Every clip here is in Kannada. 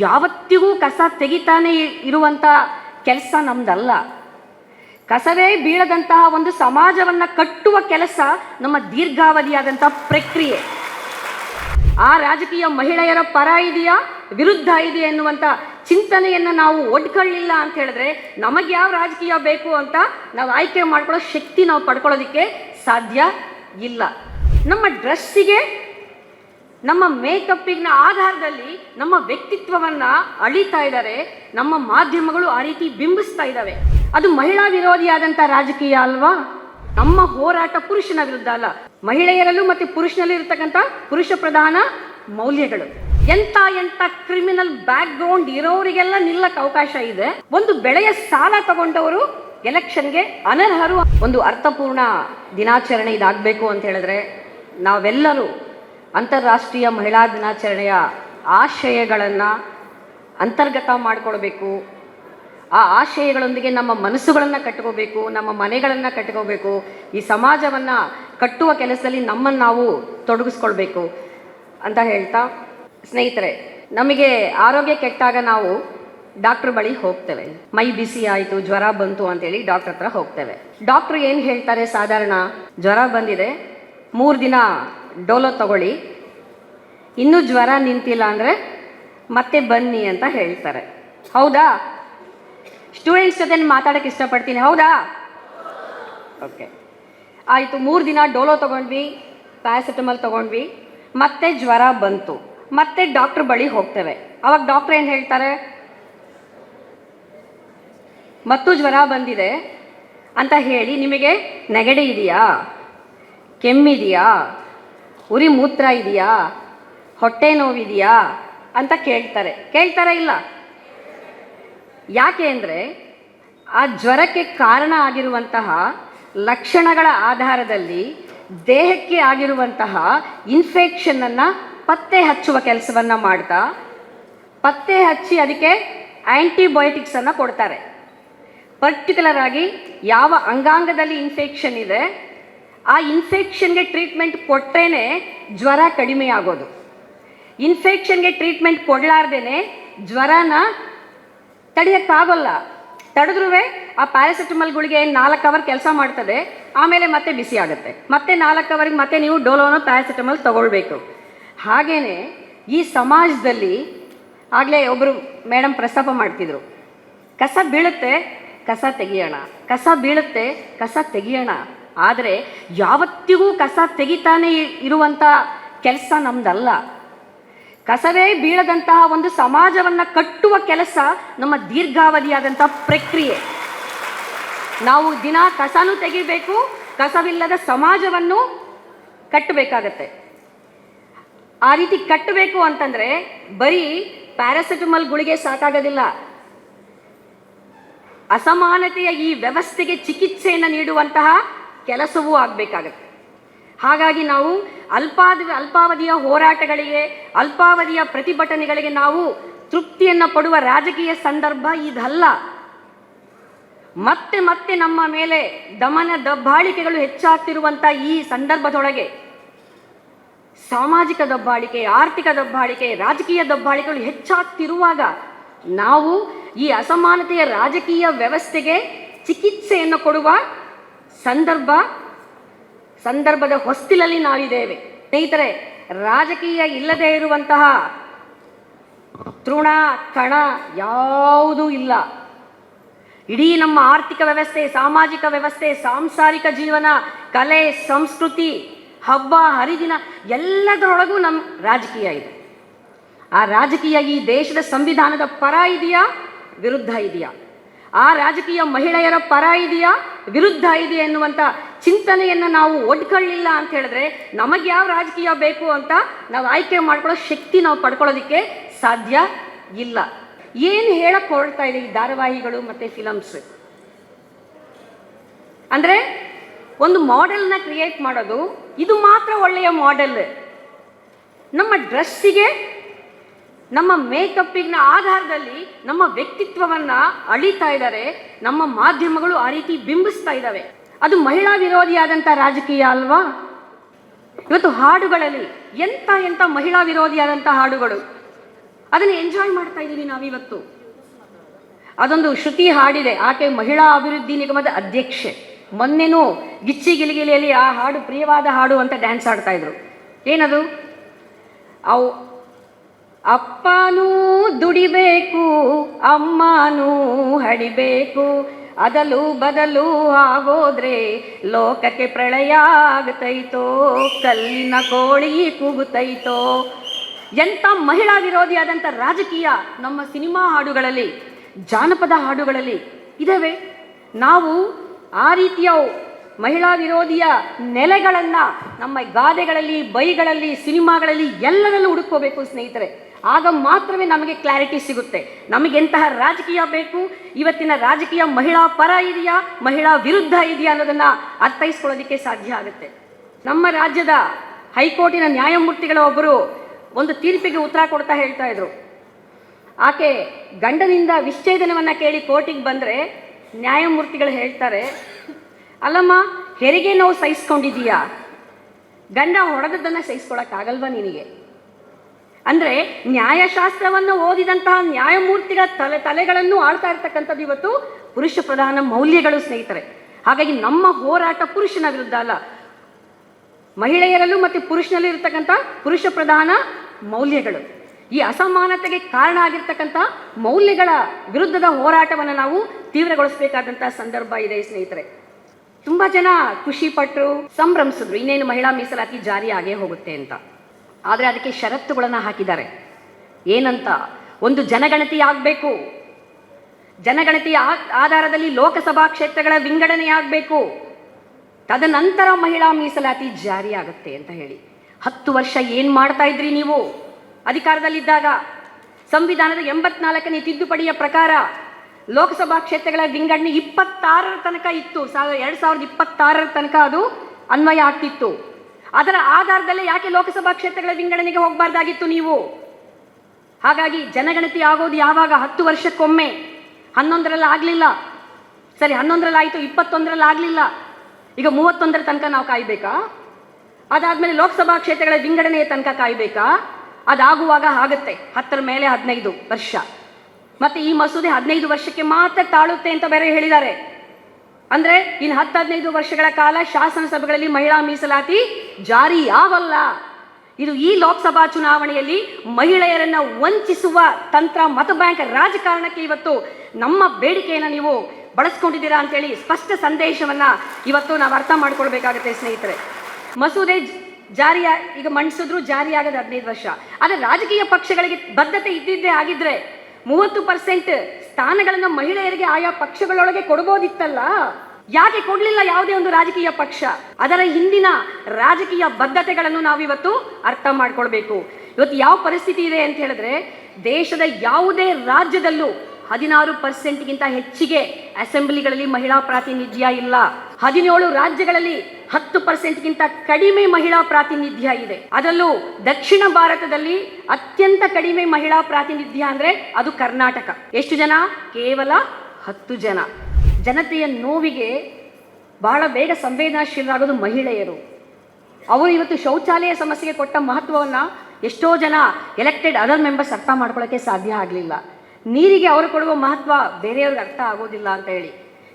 ಯಾವತ್ತಿಗೂ ಕಸ ತೆಗಿತಾನೆ ಇರುವಂಥ ಕೆಲಸ ನಮ್ದಲ್ಲ. ಕಸವೇ ಬೀಳದಂತಹ ಒಂದು ಸಮಾಜವನ್ನು ಕಟ್ಟುವ ಕೆಲಸ ನಮ್ಮ ದೀರ್ಘಾವಧಿಯಾದಂಥ ಪ್ರಕ್ರಿಯೆ. ಆ ರಾಜಕೀಯ ಮಹಿಳೆಯರ ಪರ ಇದೆಯಾ, ವಿರುದ್ಧ ಇದೆಯಾ ಎನ್ನುವಂಥ ಚಿಂತನೆಯನ್ನು ನಾವು ಒಡ್ಕೊಳ್ಳಿಲ್ಲ ಅಂತ ಹೇಳಿದ್ರೆ ನಮಗೆ ಯಾವ ರಾಜಕೀಯ ಬೇಕು ಅಂತ ನಾವು ಆಯ್ಕೆ ಮಾಡ್ಕೊಳ್ಳೋ ಶಕ್ತಿ ನಾವು ಪಡ್ಕೊಳ್ಳೋದಕ್ಕೆ ಸಾಧ್ಯ ಇಲ್ಲ. ನಮ್ಮ ಡ್ರೆಸ್ಸಿಗೆ ನಮ್ಮ ಮೇಕಪ್ಪಿನ ಆಧಾರದಲ್ಲಿ ನಮ್ಮ ವ್ಯಕ್ತಿತ್ವವನ್ನು ಅಳಿತಾ ಇದ್ದಾರೆ. ನಮ್ಮ ಮಾಧ್ಯಮಗಳು ಆ ರೀತಿ ಬಿಂಬಿಸ್ತಾ ಇದ್ದಾವೆ. ಅದು ಮಹಿಳಾ ವಿರೋಧಿಯಾದಂಥ ರಾಜಕೀಯ ಅಲ್ವಾ? ನಮ್ಮ ಹೋರಾಟ ಪುರುಷನ ವಿರುದ್ಧ ಅಲ್ಲ. ಮಹಿಳೆಯರಲ್ಲೂ ಮತ್ತು ಪುರುಷನಲ್ಲಿ ಇರತಕ್ಕಂಥ ಪುರುಷ ಪ್ರಧಾನ ಮೌಲ್ಯಗಳು. ಎಂತ ಎಂತ ಕ್ರಿಮಿನಲ್ ಬ್ಯಾಕ್ ಗ್ರೌಂಡ್ ಇರೋರಿಗೆಲ್ಲ ನಿಲ್ಲಕ್ಕೆ ಅವಕಾಶ ಇದೆ. ಒಂದು ಬೆಳೆಯ ಸಾಲ ತಗೊಂಡವರು ಎಲೆಕ್ಷನ್ಗೆ ಅನರ್ಹರು. ಒಂದು ಅರ್ಥಪೂರ್ಣ ದಿನಾಚರಣೆ ಇದಾಗಬೇಕು ಅಂತ ಹೇಳಿದ್ರೆ ನಾವೆಲ್ಲರೂ ಅಂತಾರಾಷ್ಟ್ರೀಯ ಮಹಿಳಾ ದಿನಾಚರಣೆಯ ಆಶಯಗಳನ್ನು ಅಂತರ್ಗತ ಮಾಡಿಕೊಳ್ಬೇಕು. ಆ ಆಶಯಗಳೊಂದಿಗೆ ನಮ್ಮ ಮನಸ್ಸುಗಳನ್ನು ಕಟ್ಕೋಬೇಕು, ನಮ್ಮ ಮನೆಗಳನ್ನು ಕಟ್ಕೋಬೇಕು ಈ ಸಮಾಜವನ್ನು ಕಟ್ಟುವ ಕೆಲಸದಲ್ಲಿ ನಮ್ಮನ್ನು ನಾವು ತೊಡಗಿಸ್ಕೊಳ್ಬೇಕು ಅಂತ ಹೇಳ್ತಾ, ಸ್ನೇಹಿತರೆ, ನಮಗೆ ಆರೋಗ್ಯ ಕೆಟ್ಟಾಗ ನಾವು ಡಾಕ್ಟ್ರ್ ಬಳಿ ಹೋಗ್ತೇವೆ. ಮೈ ಬಿಸಿ ಆಯಿತು, ಜ್ವರ ಬಂತು ಅಂತೇಳಿ ಡಾಕ್ಟ್ರ್ ಹತ್ರ ಹೋಗ್ತೇವೆ. ಡಾಕ್ಟ್ರು ಏನು ಹೇಳ್ತಾರೆ, ಸಾಧಾರಣ ಜ್ವರ ಬಂದಿದೆ, ಮೂರು ದಿನ ಡೋಲೋ ತಗೊಳ್ಳಿ. ಇನ್ನೂ ಜ್ವರ ನಿಂತಿಲ್ಲ ಅಂದರೆ ಮತ್ತೆ ಬನ್ನಿ ಅಂತ ಹೇಳ್ತಾರೆ. ಹೌದಾ? ಸ್ಟೂಡೆಂಟ್ಸ್ ಜೊತೆ ಮಾತಾಡೋಕ್ಕೆ ಇಷ್ಟಪಡ್ತೀನಿ. ಹೌದಾ? ಓಕೆ. ಆಯಿತು, ಮೂರು ದಿನ ಡೋಲೋ ತೊಗೊಂಡ್ವಿ, ಪ್ಯಾರಾಸಿಟಮಲ್ ತೊಗೊಂಡ್ವಿ, ಮತ್ತೆ ಜ್ವರ ಬಂತು. ಮತ್ತೆ ಡಾಕ್ಟ್ರ್ ಬಳಿ ಹೋಗ್ತೇವೆ. ಅವಾಗ ಡಾಕ್ಟ್ರ್ ಏನು ಹೇಳ್ತಾರೆ? ಮತ್ತು ಜ್ವರ ಬಂದಿದೆ ಅಂತ ಹೇಳಿ ನಿಮಗೆ ನೆಗಡಿ ಇದೆಯಾ? ಕೆಮ್ಮಿದೆಯಾ ಉರಿ ಮೂತ್ರ ಇದೆಯಾ? ಹೊಟ್ಟೆ ನೋವಿದೆಯಾ? ಅಂತ ಕೇಳ್ತಾರೆ. ಕೇಳ್ತಾರೆ ಇಲ್ಲ? ಯಾಕೆ ಅಂದರೆ ಆ ಜ್ವರಕ್ಕೆ ಕಾರಣ ಆಗಿರುವಂತಹ ಲಕ್ಷಣಗಳ ಆಧಾರದಲ್ಲಿ ದೇಹಕ್ಕೆ ಆಗಿರುವಂತಹ ಇನ್ಫೆಕ್ಷನನ್ನು ಪತ್ತೆ ಹಚ್ಚುವ ಕೆಲಸವನ್ನು ಮಾಡ್ತಾ, ಪತ್ತೆ ಹಚ್ಚಿ ಅದಕ್ಕೆ ಆ್ಯಂಟಿಬಯೋಟಿಕ್ಸನ್ನು ಕೊಡ್ತಾರೆ. ಪರ್ಟಿಕ್ಯುಲರ್ ಆಗಿ ಯಾವ ಅಂಗಾಂಗದಲ್ಲಿ ಇನ್ಫೆಕ್ಷನ್ ಇದೆ ಆ ಇನ್ಫೆಕ್ಷನ್ಗೆ ಟ್ರೀಟ್ಮೆಂಟ್ ಕೊಟ್ಟರೆ ಜ್ವರ ಕಡಿಮೆ ಆಗೋದು. ಇನ್ಫೆಕ್ಷನ್ಗೆ ಟ್ರೀಟ್ಮೆಂಟ್ ಕೊಡಲಾರ್ದೇ ಜ್ವರನ ತಡೆಯೋಕ್ಕಾಗಲ್ಲ. ತಡೆದ್ರೂ ಆ ಪ್ಯಾರಾಸಿಟಮಲ್ ಗುಳಿಗೆ ನಾಲ್ಕು ಅವರ್ ಕೆಲಸ ಮಾಡ್ತದೆ, ಆಮೇಲೆ ಮತ್ತೆ ಬಿಸಿ ಆಗುತ್ತೆ. ಮತ್ತೆ ನಾಲ್ಕು ಅವರಿಗೆ ಮತ್ತೆ ನೀವು ಡೋಲೋನೋ ಪ್ಯಾರಾಸಿಟಮಲ್ ತಗೊಳ್ಬೇಕು. ಹಾಗೆಯೇ ಈ ಸಮಾಜದಲ್ಲಿ ಆಗಲೇ ಒಬ್ಬರು ಮೇಡಮ್ ಪ್ರಸ್ತಾಪ ಮಾಡ್ತಿದ್ರು. ಕಸ ಬೀಳುತ್ತೆ, ಕಸ ತೆಗಿಯೋಣ. ಕಸ ಬೀಳುತ್ತೆ, ಕಸ ತೆಗಿಯೋಣ. ಆದರೆ ಯಾವತ್ತಿಗೂ ಕಸ ತೆಗಿತಾನೆ ಇರುವಂಥ ಕೆಲಸ ನಮ್ದಲ್ಲ. ಕಸವೇ ಬೀಳದಂತಹ ಒಂದು ಸಮಾಜವನ್ನು ಕಟ್ಟುವ ಕೆಲಸ ನಮ್ಮ ದೀರ್ಘಾವಧಿಯಾದಂಥ ಪ್ರಕ್ರಿಯೆ. ನಾವು ದಿನ ಕಸನೂ ತೆಗಿಬೇಕು, ಕಸವಿಲ್ಲದ ಸಮಾಜವನ್ನು ಕಟ್ಟಬೇಕಾಗತ್ತೆ. ಆ ರೀತಿ ಕಟ್ಟಬೇಕು ಅಂತಂದರೆ ಬರೀ ಪ್ಯಾರಾಸಿಟಮಲ್ ಗುಳಿಗೆ ಸಾಕಾಗೋದಿಲ್ಲ. ಅಸಮಾನತೆಯ ಈ ವ್ಯವಸ್ಥೆಗೆ ಚಿಕಿತ್ಸೆಯನ್ನು ನೀಡುವಂತಹ ಕೆಲಸವೂ ಆಗಬೇಕಾಗತ್ತೆ. ಹಾಗಾಗಿ ನಾವು ಅಲ್ಪಾದ, ಅಲ್ಪಾವಧಿಯ ಹೋರಾಟಗಳಿಗೆ, ಅಲ್ಪಾವಧಿಯ ಪ್ರತಿಭಟನೆಗಳಿಗೆ ನಾವು ತೃಪ್ತಿಯನ್ನು ಪಡುವ ರಾಜಕೀಯ ಸಂದರ್ಭ ಇದಲ್ಲ. ಮತ್ತೆ ಮತ್ತೆ ನಮ್ಮ ಮೇಲೆ ದಮನ, ದಬ್ಬಾಳಿಕೆಗಳು ಹೆಚ್ಚಾಗ್ತಿರುವಂಥ ಈ ಸಂದರ್ಭದೊಳಗೆ ಸಾಮಾಜಿಕ ದಬ್ಬಾಳಿಕೆ, ಆರ್ಥಿಕ ದಬ್ಬಾಳಿಕೆ, ರಾಜಕೀಯ ದಬ್ಬಾಳಿಕೆಗಳು ಹೆಚ್ಚಾಗ್ತಿರುವಾಗ ನಾವು ಈ ಅಸಮಾನತೆಯ ರಾಜಕೀಯ ವ್ಯವಸ್ಥೆಗೆ ಚಿಕಿತ್ಸೆಯನ್ನು ಕೊಡುವ ಸಂದರ್ಭ, ಸಂದರ್ಭದ ಹೊಸ್ತಿಲಲ್ಲಿ ನಾವಿದ್ದೇವೆ. ಸ್ನೇಹಿತರೆ, ರಾಜಕೀಯ ಇಲ್ಲದೆ ಇರುವಂತಹ ತೃಣ, ಕಣ ಯಾವುದೂ ಇಲ್ಲ. ಇಡೀ ನಮ್ಮ ಆರ್ಥಿಕ ವ್ಯವಸ್ಥೆ, ಸಾಮಾಜಿಕ ವ್ಯವಸ್ಥೆ, ಸಾಂಸಾರಿಕ ಜೀವನ, ಕಲೆ, ಸಂಸ್ಕೃತಿ, ಹಬ್ಬ, ಹರಿದಿನ ಎಲ್ಲದರೊಳಗೂ ನಮ್ಮ ರಾಜಕೀಯ ಇದೆ. ಆ ರಾಜಕೀಯ ಈ ದೇಶದ ಸಂವಿಧಾನದ ಪರ ಇದೆಯಾ, ವಿರುದ್ಧ ಇದೆಯಾ? ಆ ರಾಜಕೀಯ ಮಹಿಳೆಯರ ಪರ ಇದೆಯಾ? ವಿರುದ್ಧ ಇದೆಯಾ ಎನ್ನುವಂಥ ಚಿಂತನೆಯನ್ನು ನಾವು ಒಡ್ಕೊಳ್ಳಿಲ್ಲ ಅಂತ ಹೇಳಿದ್ರೆ ನಮಗೆ ಯಾವ ರಾಜಕೀಯ ಬೇಕು ಅಂತ ನಾವು ಆಯ್ಕೆ ಮಾಡ್ಕೊಳ್ಳೋ ಶಕ್ತಿ ನಾವು ಪಡ್ಕೊಳ್ಳೋದಕ್ಕೆ ಸಾಧ್ಯ ಇಲ್ಲ. ಏನು ಹೇಳಕ್ಕೆ ಹೊರಡ್ತಾ ಇದೆ ಈ ಧಾರಾವಾಹಿಗಳು ಮತ್ತು ಫಿಲಮ್ಸ್ ಅಂದರೆ ಒಂದು ಮಾಡೆಲ್ನ ಕ್ರಿಯೇಟ್ ಮಾಡೋದು ಇದು ಮಾತ್ರ ಒಳ್ಳೆಯ ಮಾಡೆಲ್ ನಮ್ಮ ಡ್ರೆಸ್ಸಿಗೆ ನಮ್ಮ ಮೇಕಪ್ಪಿನ ಆಧಾರದಲ್ಲಿ ನಮ್ಮ ವ್ಯಕ್ತಿತ್ವವನ್ನು ಅಳಿತಾ ಇದ್ದಾರೆ. ನಮ್ಮ ಮಾಧ್ಯಮಗಳು ಆ ರೀತಿ ಬಿಂಬಿಸ್ತಾ ಇದ್ದಾವೆ. ಅದು ಮಹಿಳಾ ವಿರೋಧಿಯಾದಂಥ ರಾಜಕೀಯ ಅಲ್ವಾ? ಇವತ್ತು ಹಾಡುಗಳಲ್ಲಿ ಎಂಥ ಎಂಥ ಮಹಿಳಾ ವಿರೋಧಿಯಾದಂಥ ಹಾಡುಗಳು. ಅದನ್ನು ಎಂಜಾಯ್ ಮಾಡ್ತಾ ಇದ್ದೀವಿ ನಾವಿವತ್ತು. ಅದೊಂದು ಶ್ರುತಿ ಹಾಡಿದೆ. ಆಕೆ ಮಹಿಳಾ ಅಭಿವೃದ್ಧಿ ನಿಗಮದ ಅಧ್ಯಕ್ಷೆ. ಮೊನ್ನೆನೂ ಗಿಚ್ಚಿ ಗಿಲಿಗಿಲಿಯಲ್ಲಿ ಆ ಹಾಡು ಪ್ರಿಯವಾದ ಹಾಡು ಅಂತ ಡ್ಯಾನ್ಸ್ ಆಡ್ತಾ ಇದ್ರು. ಏನದು? ಅವು ಅಪ್ಪನೂ ದುಡಿಬೇಕು, ಅಮ್ಮನೂ ಹಡಿಬೇಕು. ಅದಲು ಬದಲು ಆಗೋದ್ರೆ ಲೋಕಕ್ಕೆ ಪ್ರಳಯ ಆಗತೈತೋ, ಕಲ್ಲಿನ ಕೋಳಿ ಕೂಗುತ್ತೈತೋ. ಎಂಥ ಮಹಿಳಾ ವಿರೋಧಿಯಾದಂಥ ರಾಜಕೀಯ ನಮ್ಮ ಸಿನಿಮಾ ಹಾಡುಗಳಲ್ಲಿ, ಜಾನಪದ ಹಾಡುಗಳಲ್ಲಿ ಇದಾವೆ. ನಾವು ಆ ರೀತಿಯ ಮಹಿಳಾ ವಿರೋಧಿಯ ನೆಲೆಗಳನ್ನು ನಮ್ಮ ಗಾದೆಗಳಲ್ಲಿ, ಬೈಗಳಲ್ಲಿ, ಸಿನಿಮಾಗಳಲ್ಲಿ ಎಲ್ಲದಲ್ಲೂ ಹುಡುಕೋಬೇಕು ಸ್ನೇಹಿತರೆ. ಆಗ ಮಾತ್ರವೇ ನಮಗೆ ಕ್ಲಾರಿಟಿ ಸಿಗುತ್ತೆ. ನಮಗೆಂತಹ ರಾಜಕೀಯ ಬೇಕು? ಇವತ್ತಿನ ರಾಜಕೀಯ ಮಹಿಳಾ ಪರ ಇದೆಯಾ? ಮಹಿಳಾ ವಿರುದ್ಧ ಇದೆಯಾ ಅನ್ನೋದನ್ನು ಅರ್ಥೈಸ್ಕೊಳ್ಳೋದಕ್ಕೆ ಸಾಧ್ಯ ಆಗುತ್ತೆ. ನಮ್ಮ ರಾಜ್ಯದ ಹೈಕೋರ್ಟಿನ ನ್ಯಾಯಮೂರ್ತಿಗಳ ಒಬ್ಬರು ಒಂದು ತೀರ್ಪಿಗೆ ಉತ್ತರ ಕೊಡ್ತಾ ಹೇಳ್ತಾ ಇದ್ರು. ಆಕೆ ಗಂಡನಿಂದ ವಿಚ್ಛೇದನವನ್ನು ಕೇಳಿ ಕೋರ್ಟಿಗೆ ಬಂದರೆ ನ್ಯಾಯಮೂರ್ತಿಗಳು ಹೇಳ್ತಾರೆ, ಅಲ್ಲಮ್ಮ, ಹೆರಿಗೆ ನೋವು ಸಹಿಸ್ಕೊಂಡಿದೀಯಾ ಗಂಡ ಹೊಡೆದದ್ದನ್ನು ಸಹಿಸ್ಕೊಳಕ್ಕಾಗಲ್ವಾ ನಿನಗೆ? ಅಂದರೆ ನ್ಯಾಯಶಾಸ್ತ್ರವನ್ನು ಓದಿದಂತಹ ನ್ಯಾಯಮೂರ್ತಿಗಳ ತಲೆ ತಲೆಗಳನ್ನು ಆಳ್ತಾ ಇರ್ತಕ್ಕಂಥದ್ದು ಇವತ್ತು ಪುರುಷ ಪ್ರಧಾನ ಮೌಲ್ಯಗಳು ಸ್ನೇಹಿತರೆ. ಹಾಗಾಗಿ ನಮ್ಮ ಹೋರಾಟ ಪುರುಷನ ವಿರುದ್ಧ ಅಲ್ಲ. ಮಹಿಳೆಯರಲ್ಲೂ ಮತ್ತು ಪುರುಷನಲ್ಲೂ ಇರತಕ್ಕಂಥ ಪುರುಷ ಪ್ರಧಾನ ಮೌಲ್ಯಗಳು. ಈ ಅಸಮಾನತೆಗೆ ಕಾರಣ ಆಗಿರ್ತಕ್ಕಂಥ ಮೌಲ್ಯಗಳ ವಿರುದ್ಧದ ಹೋರಾಟವನ್ನು ನಾವು ತೀವ್ರಗೊಳಿಸಬೇಕಾದಂತಹ ಸಂದರ್ಭ ಇದೆ ಸ್ನೇಹಿತರೆ. ತುಂಬ ಜನ ಖುಷಿ ಪಟ್ಟರು ಸಂಭ್ರಮಿಸಿದ್ರು. ಇನ್ನೇನು ಮಹಿಳಾ ಮೀಸಲಾತಿ ಜಾರಿ ಆಗೇ ಹೋಗುತ್ತೆ ಅಂತ. ಆದರೆ ಅದಕ್ಕೆ ಷರತ್ತುಗಳನ್ನು ಹಾಕಿದ್ದಾರೆ. ಏನಂತ? ಒಂದು ಜನಗಣತಿ ಆಗಬೇಕು. ಜನಗಣತಿಯ ಆಧಾರದಲ್ಲಿ ಲೋಕಸಭಾ ಕ್ಷೇತ್ರಗಳ ವಿಂಗಡಣೆ ಆಗಬೇಕು. ತದನಂತರ ಮಹಿಳಾ ಮೀಸಲಾತಿ ಜಾರಿ ಆಗುತ್ತೆ ಅಂತ ಹೇಳಿ. ಹತ್ತು ವರ್ಷ ಏನು ಮಾಡ್ತಾ ಇದ್ರಿ ನೀವು? ಅಧಿಕಾರದಲ್ಲಿದ್ದಾಗ ಸಂವಿಧಾನದ ಎಂಬತ್ನಾಲ್ಕನೇ ತಿದ್ದುಪಡಿಯ ಪ್ರಕಾರ ಲೋಕಸಭಾ ಕ್ಷೇತ್ರಗಳ ವಿಂಗಡಣೆ ಇಪ್ಪತ್ತಾರರ ತನಕ ಇತ್ತು. ಸಾವಿರ ಎರಡು ಸಾವಿರದ ಇಪ್ಪತ್ತಾರರ ತನಕ ಅದು ಅನ್ವಯ ಆಗ್ತಿತ್ತು. ಅದರ ಆಧಾರದಲ್ಲೇ ಯಾಕೆ ಲೋಕಸಭಾ ಕ್ಷೇತ್ರಗಳ ವಿಂಗಡಣೆಗೆ ಹೋಗಬಾರ್ದಾಗಿತ್ತು ನೀವು? ಹಾಗಾಗಿ ಜನಗಣತಿ ಆಗೋದು ಯಾವಾಗ? ಹತ್ತು ವರ್ಷಕ್ಕೊಮ್ಮೆ. ಹನ್ನೊಂದರಲ್ಲಿ ಆಗಲಿಲ್ಲ. ಸರಿ ಹನ್ನೊಂದರಲ್ಲಿ ಆಯಿತು ಇಪ್ಪತ್ತೊಂದರಲ್ಲಿ ಆಗಲಿಲ್ಲ ಈಗ ಮೂವತ್ತೊಂದರ ತನಕ ನಾವು ಕಾಯಬೇಕಾ? ಅದಾದಮೇಲೆ ಲೋಕಸಭಾ ಕ್ಷೇತ್ರಗಳ ವಿಂಗಡಣೆಯ ತನಕ ಕಾಯಬೇಕಾ? ಅದಾಗುವಾಗ ಆಗುತ್ತೆ. ಹತ್ತರ ಮೇಲೆ ಹದಿನೈದು ವರ್ಷ. ಮತ್ತು ಈ ಮಸೂದೆ ಹದಿನೈದು ವರ್ಷಕ್ಕೆ ಮಾತ್ರ ತಾಳುತ್ತೆ ಅಂತ ಬೇರೆ ಹೇಳಿದ್ದಾರೆ. ಅಂದರೆ ಇನ್ನು ಹತ್ತು ಹದಿನೈದು ವರ್ಷಗಳ ಕಾಲ ಶಾಸನ ಸಭೆಗಳಲ್ಲಿ ಮಹಿಳಾ ಮೀಸಲಾತಿ ಜಾರಿ ಆಗಲ್ಲ ಇದು ಈ ಲೋಕಸಭಾ ಚುನಾವಣೆಯಲ್ಲಿ ಮಹಿಳೆಯರನ್ನ ವಂಚಿಸುವ ತಂತ್ರ ಮತ ಬ್ಯಾಂಕ್ ರಾಜಕಾರಣಕ್ಕೆ ಇವತ್ತು ನಮ್ಮ ಬೇಡಿಕೆಯನ್ನು ನೀವು ಬಳಸ್ಕೊಂಡಿದ್ದೀರಾ ಅಂತೇಳಿ ಸ್ಪಷ್ಟ ಸಂದೇಶವನ್ನ ಇವತ್ತು ನಾವು ಅರ್ಥ ಮಾಡ್ಕೊಳ್ಬೇಕಾಗುತ್ತೆ ಸ್ನೇಹಿತರೆ. ಮಸೂದೆ ಜಾರಿಯ, ಈಗ ಮಂಡಿಸಿದ್ರು ಜಾರಿಯಾಗದ ಹದಿನೈದು ವರ್ಷ. ಆದರೆ ರಾಜಕೀಯ ಪಕ್ಷಗಳಿಗೆ ಬದ್ಧತೆ ಇದ್ದಿದ್ದೇ ಆಗಿದ್ರೆ ಮೂವತ್ತು ಪರ್ಸೆಂಟ್ ಸ್ಥಾನಗಳನ್ನು ಮಹಿಳೆಯರಿಗೆ ಆಯಾ ಪಕ್ಷಗಳೊಳಗೆ ಕೊಡ್ಬೋದಿತ್ತಲ್ಲ? ಯಾಕೆ ಕೊಡಲಿಲ್ಲ ಯಾವುದೇ ಒಂದು ರಾಜಕೀಯ ಪಕ್ಷ? ಅದರ ಹಿಂದಿನ ರಾಜಕೀಯ ಬದ್ಧತೆಗಳನ್ನು ನಾವಿವತ್ತು ಅರ್ಥ ಮಾಡ್ಕೊಳ್ಬೇಕು. ಇವತ್ತು ಯಾವ ಪರಿಸ್ಥಿತಿ ಇದೆ ಅಂತ ಹೇಳಿದ್ರೆ, ದೇಶದ ಯಾವುದೇ ರಾಜ್ಯದಲ್ಲೂ ಹದಿನಾರು ಪರ್ಸೆಂಟ್ಗಿಂತ ಹೆಚ್ಚಿಗೆ ಅಸೆಂಬ್ಲಿಗಳಲ್ಲಿ ಮಹಿಳಾ ಪ್ರಾತಿನಿಧ್ಯ ಇಲ್ಲ. ಹದಿನೇಳು ರಾಜ್ಯಗಳಲ್ಲಿ ಹತ್ತು ಪರ್ಸೆಂಟ್ಗಿಂತ ಕಡಿಮೆ ಮಹಿಳಾ ಪ್ರಾತಿನಿಧ್ಯ ಇದೆ. ಅದರಲ್ಲೂ ದಕ್ಷಿಣ ಭಾರತದಲ್ಲಿ ಅತ್ಯಂತ ಕಡಿಮೆ ಮಹಿಳಾ ಪ್ರಾತಿನಿಧ್ಯ ಅಂದ್ರೆ ಅದು ಕರ್ನಾಟಕ. ಎಷ್ಟು ಜನ? ಕೇವಲ ಹತ್ತು ಜನ. ಜನತೆಯ ನೋವಿಗೆ ಬಹಳ ಬೇಗ ಸಂವೇದನಾಶೀಲರಾಗೋದು ಮಹಿಳೆಯರು. ಅವರು ಇವತ್ತು ಶೌಚಾಲಯ ಸಮಸ್ಯೆಗೆ ಕೊಟ್ಟ ಮಹತ್ವವನ್ನು ಎಷ್ಟೋ ಜನ ಎಲೆಕ್ಟೆಡ್ ಅದರ್ ಮೆಂಬರ್ಸ್ ಅರ್ಥ ಮಾಡ್ಕೊಳ್ಳೋಕ್ಕೆ ಸಾಧ್ಯ ಆಗಲಿಲ್ಲ. ನೀರಿಗೆ ಅವರು ಕೊಡುವ ಮಹತ್ವ ಬೇರೆಯವ್ರಿಗೆ ಅರ್ಥ ಆಗೋದಿಲ್ಲ ಅಂತ ಹೇಳಿ.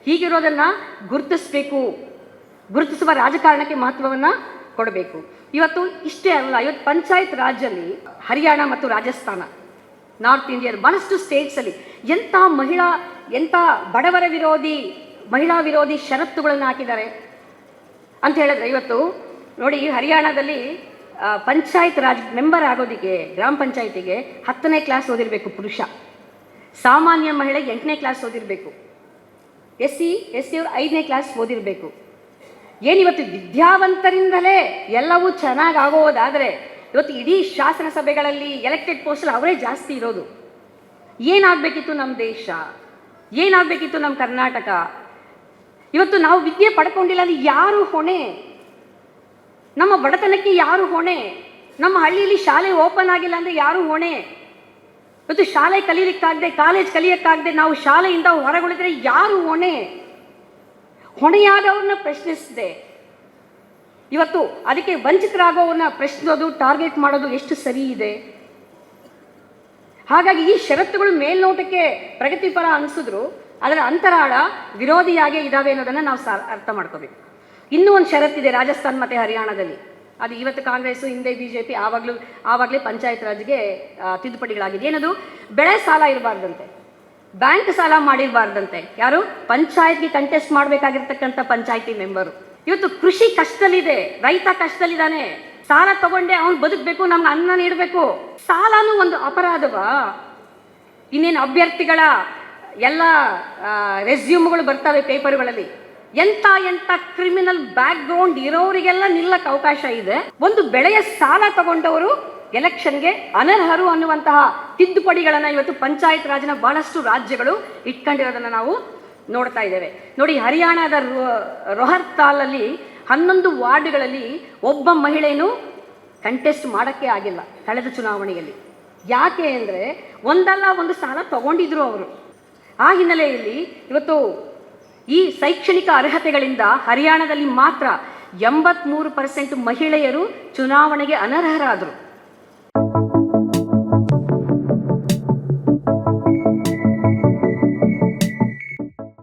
ಹೀಗಿರೋದನ್ನು ಗುರುತಿಸ್ಬೇಕು. ಗುರುತಿಸುವ ರಾಜಕಾರಣಕ್ಕೆ ಮಹತ್ವವನ್ನು ಕೊಡಬೇಕು. ಇವತ್ತು ಇಷ್ಟೇ ಅಲ್ಲ, ಇವತ್ತು ಪಂಚಾಯತ್ ರಾಜಲ್ಲಿ ಹರಿಯಾಣ ಮತ್ತು ರಾಜಸ್ಥಾನ, ನಾರ್ತ್ ಇಂಡಿಯನ್ ಬಹಳಷ್ಟು ಸ್ಟೇಟ್ಸಲ್ಲಿ ಎಂಥ ಮಹಿಳಾ, ಎಂಥ ಬಡವರ ವಿರೋಧಿ, ಮಹಿಳಾ ವಿರೋಧಿ ಷರತ್ತುಗಳನ್ನು ಹಾಕಿದ್ದಾರೆ. ಅಂತ ಹೇಳಿದ್ರೆ ಇವತ್ತು ನೋಡಿ ಹರಿಯಾಣದಲ್ಲಿ ಪಂಚಾಯತ್ ರಾಜ್ ಮೆಂಬರ್ ಆಗೋದಕ್ಕೆ, ಗ್ರಾಮ ಪಂಚಾಯತಿಗೆ ಹತ್ತನೇ ಕ್ಲಾಸ್ ಓದಿರಬೇಕು ಪುರುಷ. ಸಾಮಾನ್ಯ ಮಹಿಳೆ ಎಂಟನೇ ಕ್ಲಾಸ್ ಓದಿರಬೇಕು. ಎಸ್ ಸಿ ಎಸ್ ಸಿ ಅವರು ಐದನೇ ಕ್ಲಾಸ್ ಓದಿರಬೇಕು. ಏನಿವತ್ತು ವಿದ್ಯಾವಂತರಿಂದಲೇ ಎಲ್ಲವೂ ಚೆನ್ನಾಗಿ ಆಗೋದಾದರೆ ಇವತ್ತು ಇಡೀ ಶಾಸನ ಸಭೆಗಳಲ್ಲಿ ಎಲೆಕ್ಟೆಡ್ ಪೋಸ್ಟಲ್ಲಿ ಅವರೇ ಜಾಸ್ತಿ ಇರೋದು. ಏನಾಗಬೇಕಿತ್ತು ನಮ್ಮ ದೇಶ? ಏನಾಗಬೇಕಿತ್ತು ನಮ್ಮ ಕರ್ನಾಟಕ? ಇವತ್ತು ನಾವು ವಿದ್ಯೆ ಪಡ್ಕೊಂಡಿಲ್ಲ ಅಂದ್ರೆ ಯಾರು ಹೊಣೆ? ನಮ್ಮ ಬಡತನಕ್ಕೆ ಯಾರು ಹೊಣೆ? ನಮ್ಮ ಹಳ್ಳಿಯಲ್ಲಿ ಶಾಲೆ ಓಪನ್ ಆಗಿಲ್ಲ ಅಂದರೆ ಯಾರು ಹೊಣೆ? ಇವತ್ತು ಶಾಲೆ ಕಲೀಲಿಕ್ಕಾಗದೆ, ಕಾಲೇಜ್ ಕಲಿಯೋಕ್ಕಾಗದೆ ನಾವು ಶಾಲೆಯಿಂದ ಹೊರಗುಳಿದ್ರೆ ಯಾರು ಹೊಣೆ? ಹೊಣೆಯಾದವ್ರನ್ನ ಪ್ರಶ್ನಿಸಿದೆ. ಇವತ್ತು ಅದಕ್ಕೆ ವಂಚಿತರಾಗೋವನ್ನ ಪ್ರಶ್ನಿಸೋದು, ಟಾರ್ಗೆಟ್ ಮಾಡೋದು ಎಷ್ಟು ಸರಿ ಇದೆ? ಹಾಗಾಗಿ ಈ ಷರತ್ತುಗಳು ಮೇಲ್ನೋಟಕ್ಕೆ ಪ್ರಗತಿಪರ ಅನಿಸಿದ್ರು, ಅದರ ಅಂತರಾಳ ವಿರೋಧಿಯಾಗೇ ಇದಾವೆ ಅನ್ನೋದನ್ನು ನಾವು ಅರ್ಥ ಮಾಡ್ಕೋಬೇಕು. ಇನ್ನೂ ಒಂದು ಷರತ್ತಿದೆ ರಾಜಸ್ಥಾನ್ ಮತ್ತು ಹರಿಯಾಣದಲ್ಲಿ. ಅದು ಇವತ್ತು ಕಾಂಗ್ರೆಸ್ಸು, ಹಿಂದೆ ಬಿ ಜೆ ಪಿ ಆವಾಗಲೂ, ಆವಾಗಲೇ ಪಂಚಾಯತ್ ರಾಜ್ಗೆ ತಿದ್ದುಪಡಿಗಳಾಗಿದೆ. ಏನದು? ಬೆಳೆ ಸಾಲ ಇರಬಾರ್ದಂತೆ. ಬ್ಯಾಂಕ್ ಸಾಲ ಮಾಡಿರಬಾರ್ದಂತೆ. ಯಾರು? ಪಂಚಾಯತ್ಗೆ ಕಂಟೆಸ್ಟ್ ಮಾಡಬೇಕಾಗಿರ್ತಕ್ಕಂಥ ಪಂಚಾಯತಿ ಮೆಂಬರು ಇವತ್ತು ಕೃಷಿ ಕಷ್ಟದಲ್ಲಿದೆ, ರೈತ ಕಷ್ಟದಲ್ಲಿದ್ದಾನೆ. ಸಾಲ ತಗೊಂಡೆ ಅವ್ನು ಬದುಕಬೇಕು, ನಮ್ಗೆ ಅನ್ನ ನೀಡಬೇಕು. ಸಾಲನೂ ಒಂದು ಅಪರಾಧವಾ? ಇನ್ನೇನು ಅಭ್ಯರ್ಥಿಗಳ ಎಲ್ಲ ರೆಸ್ಯೂಮ್ಗಳು ಬರ್ತವೆ ಪೇಪರ್ಗಳಲ್ಲಿ ಎಂತ ಎಂತ ಕ್ರಿಮಿನಲ್ ಬ್ಯಾಕ್ ಗ್ರೌಂಡ್ ಇರೋರಿಗೆಲ್ಲ ನಿಲ್ಲಕ್ಕೆ ಅವಕಾಶ ಇದೆ. ಒಂದು ಬೆಳೆಯ ಸಾಲ ತಗೊಂಡವರು ಎಲೆಕ್ಷನ್ಗೆ ಅನರ್ಹರು ಅನ್ನುವಂತಹ ತಿದ್ದುಪಡಿಗಳನ್ನು ಇವತ್ತು ಪಂಚಾಯತ್ ರಾಜ್ನ ಬಹಳಷ್ಟು ರಾಜ್ಯಗಳು ಇಟ್ಕೊಂಡಿರೋದನ್ನು ನಾವು ನೋಡ್ತಾ ಇದ್ದೇವೆ. ನೋಡಿ, ಹರಿಯಾಣದ ರೊಹರ್ತಾಲಲ್ಲಿ ಹನ್ನೊಂದು ವಾರ್ಡ್ಗಳಲ್ಲಿ ಒಬ್ಬ ಮಹಿಳೆಯೂ ಕಂಟೆಸ್ಟ್ ಮಾಡೋಕ್ಕೆ ಆಗಿಲ್ಲ ಕಳೆದ ಚುನಾವಣೆಯಲ್ಲಿ. ಯಾಕೆ ಅಂದರೆ ಒಂದಲ್ಲ ಒಂದು ಸಾಲ ತಗೊಂಡಿದ್ರು ಅವರು. ಆ ಹಿನ್ನೆಲೆಯಲ್ಲಿ ಇವತ್ತು ಈ ಶೈಕ್ಷಣಿಕ ಅರ್ಹತೆಗಳಿಂದ ಹರಿಯಾಣದಲ್ಲಿ ಮಾತ್ರ ಎಂಬತ್ಮೂರು ಪರ್ಸೆಂಟ್ ಮಹಿಳೆಯರು ಚುನಾವಣೆಗೆ ಅನರ್ಹರಾದರು.